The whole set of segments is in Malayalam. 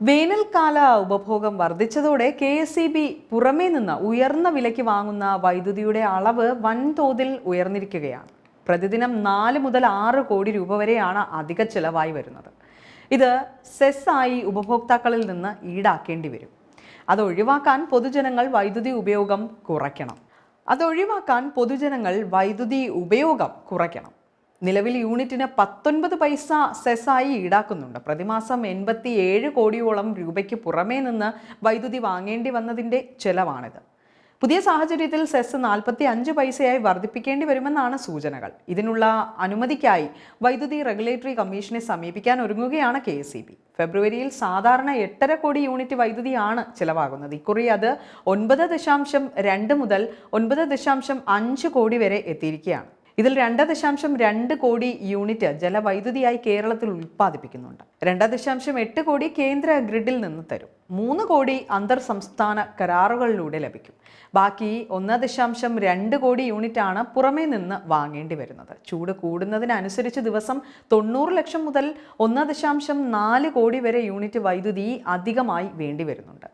വേനൽക്കാല ഉപഭോഗം വർദ്ധിച്ചതോടെ കെ എസ് ഇ ബി പുറമേ നിന്ന് ഉയർന്ന വിലയ്ക്ക് വാങ്ങുന്ന വൈദ്യുതിയുടെ അളവ് വൻതോതിൽ ഉയർന്നിരിക്കുകയാണ്. പ്രതിദിനം നാല് മുതൽ ആറ് കോടി രൂപ വരെയാണ് അധിക ചിലവായി വരുന്നത്. ഇത് സെസ് ആയി ഉപഭോക്താക്കളിൽ നിന്ന് ഈടാക്കേണ്ടി വരും. അത് ഒഴിവാക്കാൻ പൊതുജനങ്ങൾ വൈദ്യുതി ഉപയോഗം കുറയ്ക്കണം. അതൊഴിവാക്കാൻ പൊതുജനങ്ങൾ വൈദ്യുതി ഉപയോഗം കുറയ്ക്കണം. നിലവിൽ യൂണിറ്റിന് പത്തൊൻപത് പൈസ സെസ്സായി ഈടാക്കുന്നുണ്ട്. പ്രതിമാസം എൺപത്തി ഏഴ് കോടിയോളം രൂപയ്ക്ക് പുറമേ നിന്ന് വൈദ്യുതി വാങ്ങേണ്ടി വന്നതിന്റെ ചെലവാണിത്. പുതിയ സാഹചര്യത്തിൽ സെസ് നാൽപ്പത്തി അഞ്ച് പൈസയായി വർദ്ധിപ്പിക്കേണ്ടി വരുമെന്നാണ് സൂചനകൾ. ഇതിനുള്ള അനുമതിക്കായി വൈദ്യുതി റെഗുലേറ്ററി കമ്മീഷനെ സമീപിക്കാൻ ഒരുങ്ങുകയാണ് കെ എസ് ഫെബ്രുവരിയിൽ സാധാരണ എട്ടര കോടി യൂണിറ്റ് വൈദ്യുതിയാണ് ചിലവാകുന്നത്. ഇക്കുറി അത് ഒൻപത് ദശാംശം രണ്ട് മുതൽ ഒൻപത് ദശാംശം അഞ്ച് കോടി വരെ എത്തിയിരിക്കുകയാണ്. ഇതിൽ രണ്ട് ദശാംശം രണ്ട് കോടി യൂണിറ്റ് ജലവൈദ്യുതിയായി കേരളത്തിൽ ഉൽപ്പാദിപ്പിക്കുന്നുണ്ട്. രണ്ട് ദശാംശം എട്ട് കോടി കേന്ദ്ര ഗ്രിഡിൽ നിന്ന് തരും. മൂന്ന് കോടി അന്തർ സംസ്ഥാന കരാറുകളിലൂടെ ലഭിക്കും. ബാക്കി ഒന്ന് ദശാംശം രണ്ട് കോടി യൂണിറ്റാണ് പുറമേ നിന്ന് വാങ്ങേണ്ടി വരുന്നത്. ചൂട് കൂടുന്നതിനനുസരിച്ച് ദിവസം തൊണ്ണൂറ് ലക്ഷം മുതൽ ഒന്ന് ദശാംശം നാല് കോടി വരെ യൂണിറ്റ് വൈദ്യുതി അധികമായി വേണ്ടി വരുന്നുണ്ട്.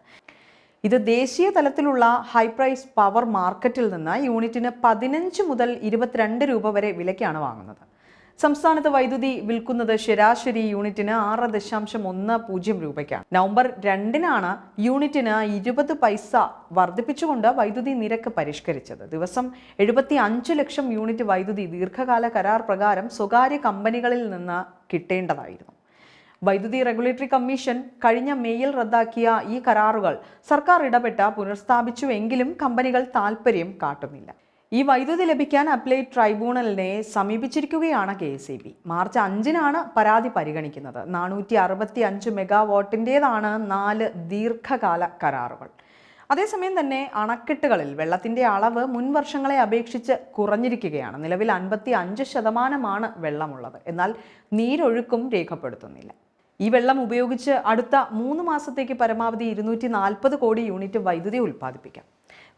ഇത് ദേശീയ തലത്തിലുള്ള ഹൈ പ്രൈസ് പവർ മാർക്കറ്റിൽ നിന്ന് യൂണിറ്റിന് പതിനഞ്ച് മുതൽ ഇരുപത്തിരണ്ട് രൂപ വരെ വിലയ്ക്കാണ് വാങ്ങുന്നത്. സംസ്ഥാനത്ത് വൈദ്യുതി വിൽക്കുന്നത് ശരാശരി യൂണിറ്റിന് ആറ് ദശാംശം ഒന്ന് പൂജ്യം രൂപയ്ക്കാണ്. നവംബർ രണ്ടിനാണ് യൂണിറ്റിന് ഇരുപത് പൈസ വർദ്ധിപ്പിച്ചുകൊണ്ട് വൈദ്യുതി നിരക്ക് പരിഷ്കരിച്ചത്. ദിവസം എഴുപത്തി അഞ്ച് ലക്ഷം യൂണിറ്റ് വൈദ്യുതി ദീർഘകാല കരാർ പ്രകാരം സ്വകാര്യ കമ്പനികളിൽ നിന്ന് കിട്ടേണ്ടതായിരുന്നു. വൈദ്യുതി റെഗുലേറ്ററി കമ്മീഷൻ കഴിഞ്ഞ മെയ്യിൽ റദ്ദാക്കിയ ഈ കരാറുകൾ സർക്കാർ ഇടപെട്ട പുനഃസ്ഥാപിച്ചുവെങ്കിലും കമ്പനികൾ താൽപ്പര്യം കാട്ടുന്നില്ല. ഈ വൈദ്യുതി ലഭിക്കാൻ അപ്ലൈഡ് ട്രൈബ്യൂണലിനെ സമീപിച്ചിരിക്കുകയാണ് K S E B. March അഞ്ചിനാണ് പരാതി പരിഗണിക്കുന്നത്. നാനൂറ്റി അറുപത്തി അഞ്ച് മെഗാവാട്ടിന്റേതാണ് നാല് ദീർഘകാല കരാറുകൾ. അതേസമയം തന്നെ അണക്കെട്ടുകളിൽ വെള്ളത്തിന്റെ അളവ് മുൻ വർഷങ്ങളെ അപേക്ഷിച്ച് കുറഞ്ഞിരിക്കുകയാണ്. നിലവിൽ അൻപത്തി അഞ്ച് ശതമാനമാണ് വെള്ളമുള്ളത്. എന്നാൽ നീരൊഴുക്കും രേഖപ്പെടുത്തുന്നില്ല. ഈ വെള്ളം ഉപയോഗിച്ച് അടുത്ത മൂന്ന് മാസത്തേക്ക് പരമാവധി ഇരുന്നൂറ്റി നാൽപ്പത് കോടി യൂണിറ്റ് വൈദ്യുതി ഉൽപ്പാദിപ്പിക്കാം.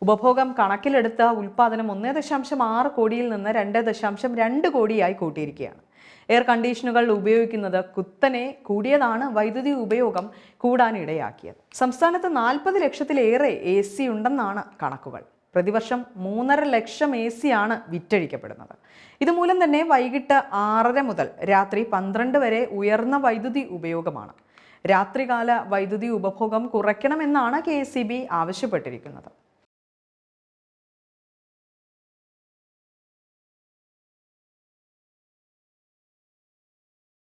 ഉപഭോഗം കണക്കിലെടുത്ത ഉൽപ്പാദനം ഒന്നേ ദശാംശം ആറ് കോടിയിൽ നിന്ന് രണ്ട് ദശാംശം രണ്ട് കോടിയായി കൂട്ടിയിരിക്കുകയാണ്. എയർ കണ്ടീഷനുകൾ ഉപയോഗിക്കുന്നത് കുത്തനെ കൂടിയതാണ് വൈദ്യുതി ഉപയോഗം കൂടാനിടയാക്കിയത്. സംസ്ഥാനത്ത് നാൽപ്പത് ലക്ഷത്തിലേറെ എ സി ഉണ്ടെന്നാണ് കണക്കുകൾ. പ്രതിവർഷം മൂന്നര ലക്ഷം എ സിയാണ് വിറ്റഴിക്കപ്പെടുന്നത്. ഇതുമൂലം തന്നെ വൈകിട്ട് ആറര മുതൽ രാത്രി പന്ത്രണ്ട് വരെ ഉയർന്ന വൈദ്യുതി ഉപയോഗമാണ്. രാത്രികാല വൈദ്യുതി ഉപഭോഗം കുറയ്ക്കണമെന്നാണ് കെ ആവശ്യപ്പെട്ടിരിക്കുന്നത്.